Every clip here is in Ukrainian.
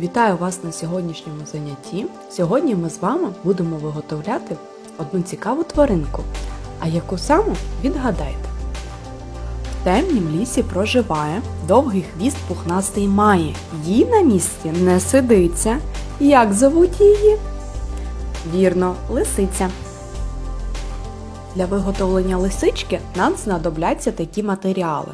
Вітаю вас на сьогоднішньому занятті. Сьогодні ми з вами будемо виготовляти одну цікаву тваринку. А яку саму відгадайте. В темнім лісі проживає, довгий хвіст пухнастий має. Їй на місці не сидиться. Як зовуть її? Вірно, лисиця. Для виготовлення лисички нам знадобляться такі матеріали: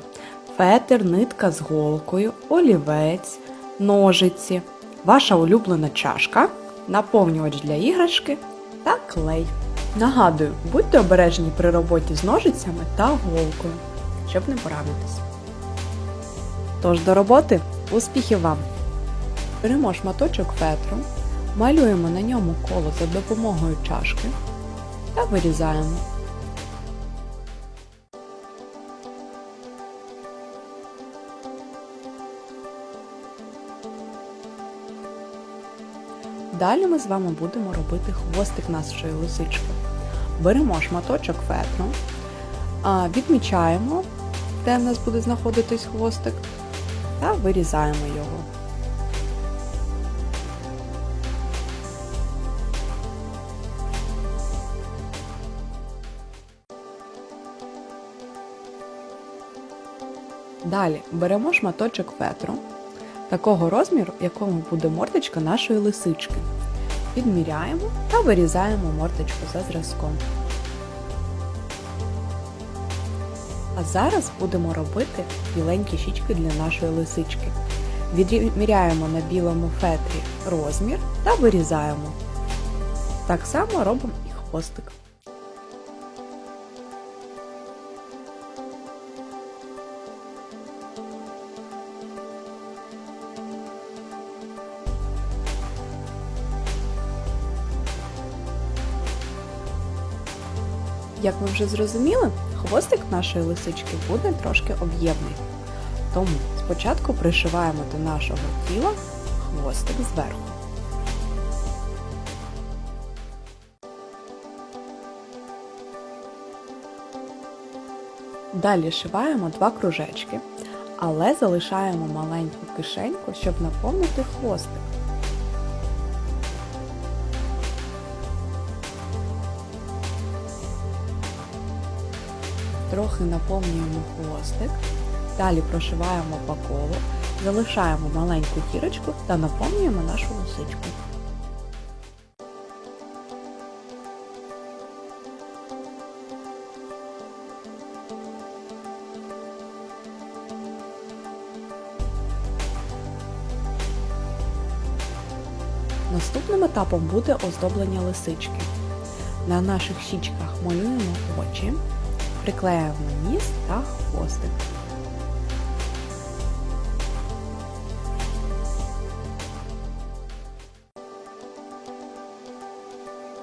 фетр, нитка з голкою, олівець, ножиці, ваша улюблена чашка, наповнювач для іграшки та клей. Нагадую, будьте обережні при роботі з ножицями та голкою, щоб не поранитись. Тож до роботи успіхів вам! Беремо шматочок фетру, малюємо на ньому коло за допомогою чашки та вирізаємо. Далі ми з вами будемо робити хвостик нашої лисички. Беремо шматочок фетру, відмічаємо, де в нас буде знаходитись хвостик, та вирізаємо його. Далі беремо шматочок фетру, такого розміру, якому буде мордочка нашої лисички. Підміряємо та вирізаємо мордочку за зразком. А зараз будемо робити біленькі щічки для нашої лисички. Відміряємо на білому фетрі розмір та вирізаємо. Так само робимо і хвостик. Як ви вже зрозуміли, хвостик нашої лисички буде трошки об'ємний. Тому спочатку пришиваємо до нашого тіла хвостик зверху. Далі шиваємо два кружечки, але залишаємо маленьку кишеньку, щоб наповнити хвостик. Трохи наповнюємо хвостик, далі прошиваємо по колу, залишаємо маленьку дірочку та наповнюємо нашу лисичку. Наступним етапом буде оздоблення лисички. На наших щічках малюємо очі, приклеюємо ніс та хвостик.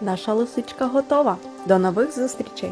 Наша лисичка готова. До нових зустрічей!